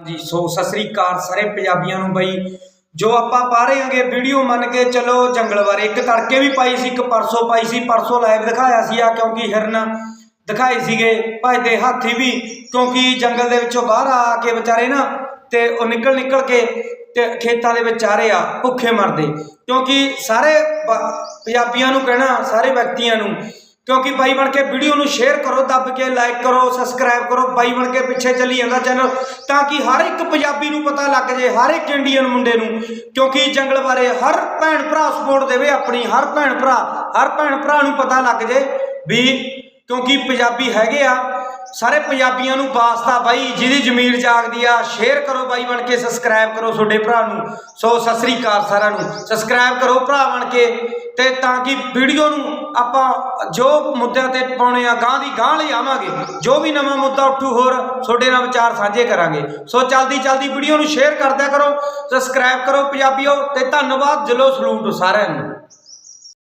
ਜੀ ਸੋ ਸਤਿ ਸ੍ਰੀ ਅਕਾਲ ਸਾਰੇ ਪੰਜਾਬੀਆਂ ਨੂੰ ਬਾਈ। ਜੋ ਆਪਾਂ ਪਾ ਰਹੇ ਹਾਂਗੇ, ਵੀਡੀਓ ਮੰਨ ਕੇ ਚਲੋ, ਜੰਗਲ ਬਾਰੇ ਇੱਕ ਤੜਕੇ ਵੀ ਪਾਈ ਸੀ, ਇੱਕ ਪਰਸੋਂ ਪਾਈ ਸੀ। ਪਰਸੋਂ ਲਾਈਵ ਦਿਖਾਇਆ ਸੀ ਆ, ਕਿਉਂਕਿ ਹਿਰਨ ਦਿਖਾਏ ਸੀਗੇ। ਭਜਦੇ ਹਾਥੀ ਵੀ, ਕਿਉਂਕਿ ਜੰਗਲ ਦੇ ਵਿੱਚੋਂ ਬਾਹਰ ਆ ਕੇ ਵਿਚਾਰੇ ਨਾ, ਤੇ ਉਹ ਨਿਕਲ ਨਿਕਲ ਕੇ ਤੇ ਖੇਤਾਂ ਦੇ ਵਿੱਚ ਆ ਰਹੇ ਆ, ਭੁੱਖੇ ਮਰਦੇ। ਕਿਉਂਕਿ ਸਾਰੇ ਪੰਜਾਬੀਆਂ ਨੂੰ ਕਹਿਣਾ, ਸਾਰੇ ਵਿਅਕਤੀਆਂ ਨੂੰ ਕਿਉਂਕਿ ਬਾਈ ਬਣ ਕੇ ਵੀਡੀਓ ਨੂੰ ਸ਼ੇਅਰ ਕਰੋ, ਦੱਬ ਕੇ ਲਾਈਕ ਕਰੋ ਸਬਸਕ੍ਰਾਈਬ ਕਰੋ, ਬਾਈ ਬਣ ਕੇ ਪਿੱਛੇ ਚੱਲੀ ਜਾਂਦਾ ਚੈਨਲ ਤਾਂ ਕਿ ਹਰ ਇੱਕ ਪੰਜਾਬੀ ਨੂੰ ਪਤਾ ਲੱਗ ਜੇ, ਹਰ ਇੱਕ ਇੰਡੀਅਨ ਮੁੰਡੇ ਨੂੰ, ਕਿਉਂਕਿ ਜੰਗਲ ਬਾਰੇ ਹਰ ਭੈਣ ਭਰਾ ਸਪੋਰਟ ਦੇਵੇ ਆਪਣੀ, ਹਰ ਭੈਣ ਭਰਾ, ਹਰ ਭੈਣ ਭਰਾ ਨੂੰ ਪਤਾ ਲੱਗ ਜੇ ਵੀ ਕਿਉਂਕਿ ਪੰਜਾਬੀ ਹੈਗੇ ਆ ਸਾਰੇ ਪੰਜਾਬੀਆਂ ਨੂੰ ਵਾਸਤਾ ਬਾਈ, ਜਿਹਦੀ ਜ਼ਮੀਰ ਜਾਗਦੀ ਆ ਸ਼ੇਅਰ ਕਰੋ ਬਾਈ ਬਣ ਕੇ ਸਬਸਕ੍ਰਾਈਬ ਕਰੋ ਤੁਹਾਡੇ ਭਰਾ ਨੂੰ। ਸੋ, ਸਤਿ ਸ੍ਰੀ ਅਕਾਲ ਸਾਰਿਆਂ ਨੂੰ। ਸਬਸਕ੍ਰਾਈਬ ਕਰੋ ਭਰਾ ਬਣ ਕੇ ਤੇ ਤਾਂ ਕਿ ਵੀਡੀਓ ਨੂੰ ਆਪਾਂ ਜੋ ਮੁੱਦਿਆਂ ਤੇ ਪਾਉਣੇ ਆ ਗਾਂ ਦੀ ਗਾਂ ਲਈ ਆਵਾਂਗੇ। ਜੋ ਵੀ ਨਵਾਂ ਮੁੱਦਾ ਉੱਠੂ ਹੋਰ, ਤੁਹਾਡੇ ਨਾਲ ਵਿਚਾਰ ਸਾਂਝੇ ਕਰਾਂਗੇ। ਸੋ, ਚਲਦੀ ਚਲਦੀ ਵੀਡੀਓ ਨੂੰ ਸ਼ੇਅਰ ਕਰਦਿਆ ਕਰੋ ਸਬਸਕ੍ਰਾਈਬ ਕਰੋ ਪੰਜਾਬੀਓ ਤੇ ਧੰਨਵਾਦ ਦਿਲੋਂ ਸਲੂਟ ਸਾਰਿਆਂ ਨੂੰ।